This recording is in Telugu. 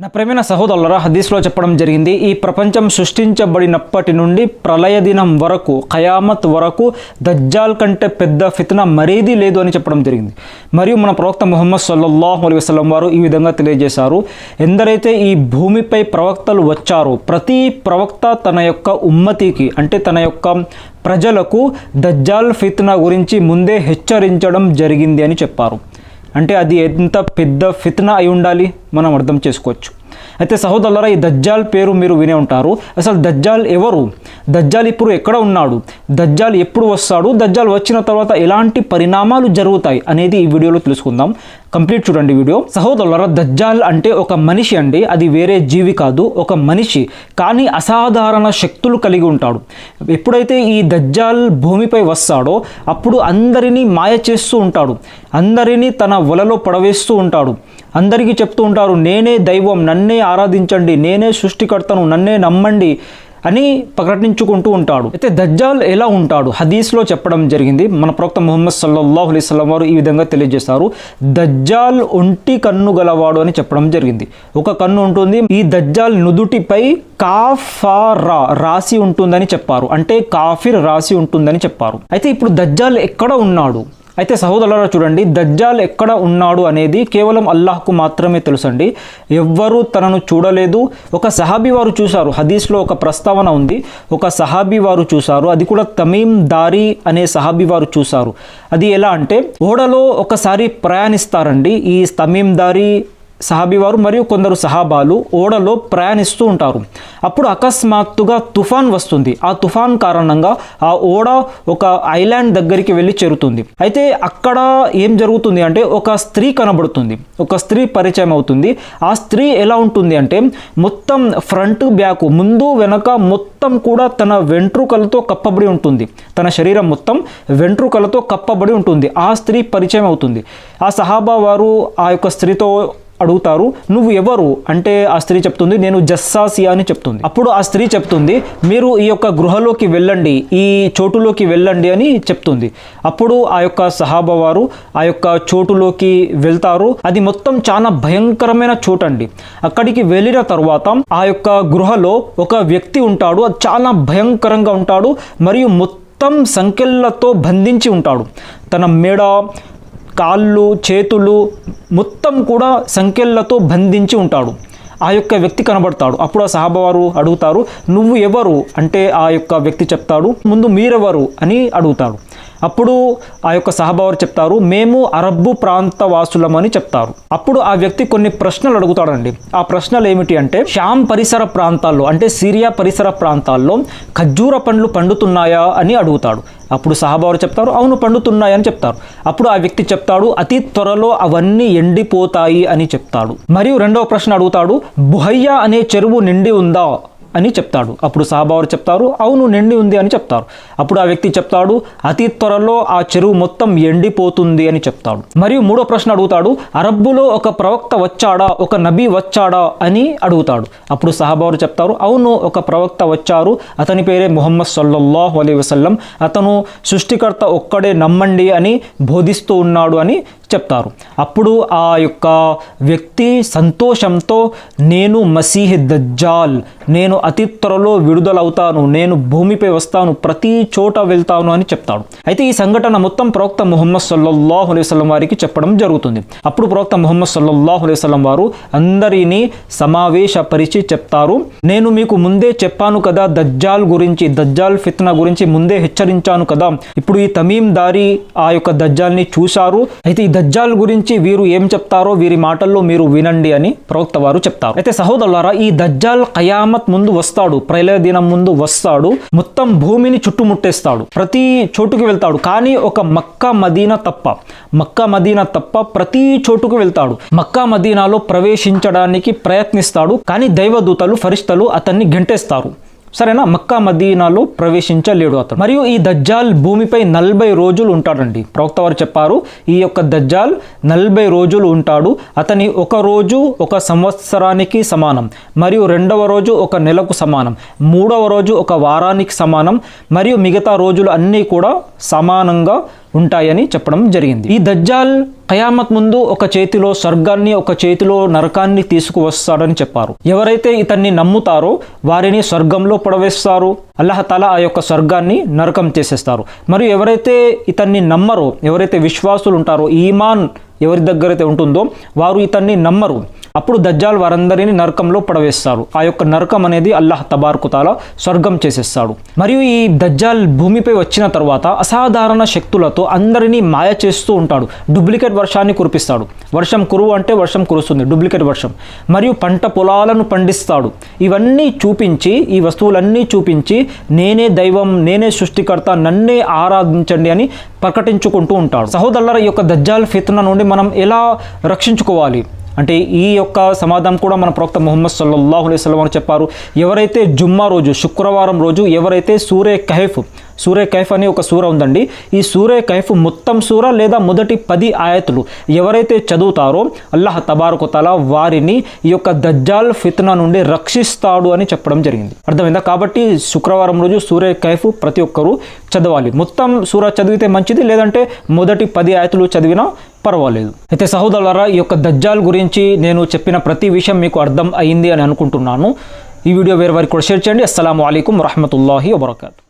నా ప్రేమైన సహోదరులరా హదీస్లో చెప్పడం జరిగింది ఈ ప్రపంచం సృష్టించబడినప్పటి నుండి ప్రళయ దినం వరకు ఖయామత్ వరకు దజ్జాల్ కంటే పెద్ద ఫితన మరేదీ లేదు అని చెప్పడం జరిగింది. మరియు మన ప్రవక్త ముహమ్మద్ సల్లల్లాహు అలైహి వసలం వారు ఈ విధంగా తెలియజేశారు ఎందరైతే ఈ భూమిపై ప్రవక్తలు వచ్చారో ప్రతి ప్రవక్త తన యొక్క ఉమ్మతికి అంటే తన యొక్క ప్రజలకు దజ్జాల్ ఫిత్నా గురించి ముందే హెచ్చరించడం జరిగింది అని చెప్పారు. అంటే అది ఎంత పెద్ద ఫిత్న అయి ఉండాలి? మనం అర్థం చేసుకోవచ్చు. అయితే సహోదరులరా ఈ దజ్జాల్ పేరు మీరు వినే ఉంటారు. అసలు దజ్జాల్ ఎవరు? దజ్జాల్ ఇప్పుడు ఎక్కడ ఉన్నాడు? దజ్జాల్ ఎప్పుడు వస్తాడు? దజ్జాల్ వచ్చిన తర్వాత ఎలాంటి పరిణామాలు జరుగుతాయి అనేది ఈ వీడియోలో తెలుసుకుందాం. కంప్లీట్ చూడండి వీడియో. సహోదరులరా దజ్జాల్ అంటే ఒక మనిషి అండి. అది వేరే జీవి కాదు ఒక మనిషి. కానీ అసాధారణ శక్తులు కలిగి ఉంటాడు. ఎప్పుడైతే ఈ దజ్జాల్ భూమిపై వస్తాడో అప్పుడు అందరినీ మాయ చేస్తూ ఉంటాడు. అందరినీ తన వలలో పడవేస్తూ ఉంటాడు. అందరికీ చెప్తూ ఉంటారు నేనే దైవం నన్నే ఆరాధించండి. నేనే సృష్టికర్తను నన్నే నమ్మండి అని ప్రకటించుకుంటూ ఉంటాడు. అయితే దజ్జాల్ ఎలా ఉంటాడు? హదీస్లో చెప్పడం జరిగింది. మన ప్రవక్త ముహమ్మద్ సల్లల్లాహు అలైహి వారు ఈ విధంగా తెలియజేస్తారు దజ్జాల్ ఒంటి కన్ను గలవాడు అని చెప్పడం జరిగింది. ఒక కన్ను ఉంటుంది ఈ దజ్జాల్ నుదుటిపై కాఫారా రాసి ఉంటుందని చెప్పారు. అంటే కాఫిర్ రాసి ఉంటుందని చెప్పారు. అయితే ఇప్పుడు దజ్జాల్ ఎక్కడ ఉన్నాడు? అయితే సహోదరులారా చూడండి దజ్జాల్ ఎక్కడ ఉన్నాడు అనేది కేవలం అల్లాహ్కు మాత్రమే తెలుసండి. ఎవ్వరూ తనను చూడలేదు. ఒక సహాబీ వారు చూశారు. హదీస్లో ఒక ప్రస్తావన ఉంది. ఒక సహాబీ వారు చూశారు. అది కూడా తమీం దారి అనే సహాబీ వారు చూశారు. అది ఎలా అంటే ఓడలో ఒకసారి ప్రయాణిస్తారండి ఈ తమీం దారి సహాబీవారు మరియు కొందరు సహాబాలు ఓడలో ప్రయాణిస్తూ ఉంటారు. అప్పుడు అకస్మాత్తుగా తుఫాన్ వస్తుంది. ఆ తుఫాన్ కారణంగా ఆ ఓడ ఒక ఐలాండ్ దగ్గరికి వెళ్ళి చేరుతుంది. అయితే అక్కడ ఏం జరుగుతుంది అంటే ఒక స్త్రీ కనబడుతుంది. ఒక స్త్రీ పరిచయం అవుతుంది. ఆ స్త్రీ ఎలా ఉంటుంది అంటే మొత్తం ఫ్రంట్ బ్యాక్ ముందు వెనక మొత్తం కూడా తన వెంట్రుకలతో కప్పబడి ఉంటుంది. తన శరీరం మొత్తం వెంట్రుకలతో కప్పబడి ఉంటుంది. ఆ స్త్రీ పరిచయం అవుతుంది. ఆ సహాబా వారు ఆ యొక్క స్త్రీతో అడుగుతారు నువ్వు ఎవరు? అంటే ఆ స్త్రీ చెప్తుంది నేను జస్సాసియా అని చెప్తుంది. అప్పుడు ఆ స్త్రీ చెప్తుంది మీరు ఈ యొక్క గృహలోకి వెళ్ళండి ఈ చోటులోకి వెళ్ళండి అని చెప్తుంది. అప్పుడు ఆ యొక్క సహాబా వారు ఆ యొక్క చోటులోకి వెళ్తారు. అది మొత్తం చాలా భయంకరమైన చోటు అండి అక్కడికి వెళ్ళిన తర్వాత ఆ యొక్క గృహలో ఒక వ్యక్తి ఉంటాడు అది చాలా భయంకరంగా ఉంటాడు మరియు మొత్తం సంఖ్యలతో బంధించి ఉంటాడు. తన మెడ కాళ్ళు చేతులు మొత్తం కూడా సంఖ్యలతో బంధించి ఉంటాడు. ఆ యొక్క వ్యక్తి కనబడతాడు. అప్పుడు ఆ సహాబవారు అడుగుతారు నువ్వు ఎవరు? అంటే ఆ యొక్క వ్యక్తి చెప్తాడు ముందు మీరెవరు? అని అడుగుతాడు. అప్పుడు ఆ యొక్క సహబావారు చెప్తారు మేము అరబ్బు ప్రాంత వాసులమని చెప్తారు. అప్పుడు ఆ వ్యక్తి కొన్ని ప్రశ్నలు అడుగుతాడండి. ఆ ప్రశ్నలు ఏమిటి అంటే షామ్ పరిసర ప్రాంతాల్లో అంటే సిరియా పరిసర ప్రాంతాల్లో ఖర్జూర పండ్లు పండుతున్నాయా? అని అడుగుతాడు. అప్పుడు సహాబావారు చెప్తారు అవును పండుతున్నాయని చెప్తారు. అప్పుడు ఆ వ్యక్తి చెప్తాడు అతి త్వరలో అవన్నీ ఎండిపోతాయి అని చెప్తాడు. మరియు రెండవ ప్రశ్న అడుగుతాడు బుహయ్య అనే చెరువు నిండి ఉందా? అని చెప్తాడు. అప్పుడు సహాబావారు చెప్తారు అవును నిండి ఉంది అని చెప్తారు. అప్పుడు ఆ వ్యక్తి చెప్తాడు అతి త్వరలో ఆ చెరువు మొత్తం ఎండిపోతుంది అని చెప్తాడు. మరియు మూడో ప్రశ్న అడుగుతాడు అరబ్బులో ఒక ప్రవక్త వచ్చాడా? ఒక నబీ వచ్చాడా? అని అడుగుతాడు. అప్పుడు సహాబావారు చెప్తారు అవును ఒక ప్రవక్త వచ్చారు. అతని పేరే మొహమ్మద్ సల్లల్లాహు అలీ వసల్లం. అతను సృష్టికర్త ఒక్కడే నమ్మండి అని బోధిస్తూ ఉన్నాడు అని చెప్తారు. అప్పుడు ఆ యొక్క వ్యక్తి సంతోషంతో నేను మసీహ్ దజ్జాల్ నేను అతి త్వరలో విడుదలవుతాను నేను భూమిపై వస్తాను ప్రతి చోట వెళ్తాను అని చెప్తాడు. అయితే ఈ సంఘటన మొత్తం ప్రవక్త ముహమ్మద్ సల్లల్లాహు అలైహి వారికి చెప్పడం జరుగుతుంది. అప్పుడు ప్రవక్త ముహమ్మద్ సల్లల్లాహు అలైహి వారు అందరినీ సమావేశపరిచి చెప్తారు నేను మీకు ముందే చెప్పాను కదా దజ్జాల్ గురించి దజ్జాల్ ఫిత్నా గురించి ముందే హెచ్చరించాను కదా. ఇప్పుడు ఈ తమీం దారి ఆ యొక్క దజ్జాల్ని చూశారు. అయితే ఈ దజ్జాల్ గురించి వీరు ఏం చెప్తారో వీరి మాటల్లో మీరు వినండి అని ప్రవక్త వారు చెప్తారు. అయితే సహోదరులారా ఈ దజ్జాల్ కయామత్ ముందు వస్తాడు. ప్రళయ దినం ముందు వస్తాడు. మొత్తం భూమిని చుట్టుముట్టేస్తాడు. ప్రతి చోటుకు వెళ్తాడు. కానీ ఒక మక్కా మదీనా తప్ప మక్కా మదీనా తప్ప ప్రతి చోటుకు వెళ్తాడు. మక్కా మదీనాలో ప్రవేశించడానికి ప్రయత్నిస్తాడు. కానీ దైవదూతలు ఫరిష్టలు అతన్ని గెంటేస్తారు. సరేనా? మక్కా మదీనాలో ప్రవేశించలేడు అతను మరియు ఈ దజ్జాల్ భూమిపై నలభై రోజులు ఉంటాడండి. ప్రవక్త వారు చెప్పారు ఈ యొక్క దజ్జాల్ నలభై రోజులు ఉంటాడు. అతని ఒక రోజు ఒక సంవత్సరానికి సమానం. మరియు రెండవ రోజు ఒక నెలకు సమానం. మూడవ రోజు ఒక వారానికి సమానం. మరియు మిగతా రోజులు అన్నీ కూడా సమానంగా ఉంటాయని చెప్పడం జరిగింది. ఈ దజ్జాల్ ఖయామత్ ముందు ఒక చేతిలో స్వర్గాన్ని ఒక చేతిలో నరకాన్ని తీసుకువస్తాడని చెప్పారు. ఎవరైతే ఇతన్ని నమ్ముతారో వారిని స్వర్గంలో పొడవేస్తారు. అల్లహతల ఆ యొక్క స్వర్గాన్ని నరకం చేసేస్తారు. మరియు ఎవరైతే ఇతన్ని నమ్మరో ఎవరైతే విశ్వాసులు ఉంటారో ఈమాన్ ఎవరి దగ్గర అయితే ఉంటుందో వారు ఇతన్ని నమ్మరు. అప్పుడు దజ్జాల్ వారందరినీ నరకంలో పడవేస్తారు. ఆ యొక్క నరకం అనేది అల్లాహ్ తబార్కుతాల స్వర్గం చేసేస్తాడు. మరియు ఈ దజ్జాల్ భూమిపై వచ్చిన తర్వాత అసాధారణ శక్తులతో అందరినీ మాయ చేస్తూ ఉంటాడు. డూప్లికేట్ వర్షాన్ని కురిపిస్తాడు. వర్షం కురువు అంటే వర్షం కురుస్తుంది. డూప్లికేట్ వర్షం. మరియు పంట పొలాలను పండిస్తాడు. ఇవన్నీ చూపించి ఈ వస్తువులన్నీ చూపించి నేనే దైవం నేనే సృష్టికర్త నన్నే ఆరాధించండి అని ప్రకటించుకుంటూ ఉంటాడు. సహోదరుల యొక్క దజ్జాల్ ఫిత్న నుండి మనం ఎలా రక్షించుకోవాలి? అంటే ఈ యొక్క సమాధానం కూడా మన ప్రవక్త ముహమ్మద్ సల్లల్లాహు అలైహి వసల్లం అని చెప్పారు. ఎవరైతే జుమ్మా రోజు శుక్రవారం రోజు ఎవరైతే సూర్య కహెఫ్ సూర్య కైఫ్ అనే ఒక సూర ఉందండి ఈ సూర్య కైఫ్ మొత్తం సూర లేదా మొదటి పది ఆయతులు ఎవరైతే చదువుతారో అల్లాహ్ తబారకుతల వారిని ఈ యొక్క దజ్జాల్ ఫిత్నా నుండి రక్షిస్తాడు అని చెప్పడం జరిగింది. అర్థమైందా? కాబట్టి శుక్రవారం రోజు సూర్య కైఫ్ ప్రతి ఒక్కరూ చదవాలి. మొత్తం సూర చదివితే మంచిది లేదంటే మొదటి పది ఆయతులు చదివినా పర్వాలేదు. అయితే సహోదరులారా ఈ యొక్క దజ్జాల్ గురించి నేను చెప్పిన ప్రతి విషయం మీకు అర్థం అయింది అని అనుకుంటున్నాను. ఈ వీడియో వేరే వారికి కూడా షేర్ చేయండి. అస్సలం అయికం వరహమతుల్లాహి వబర్కాతు.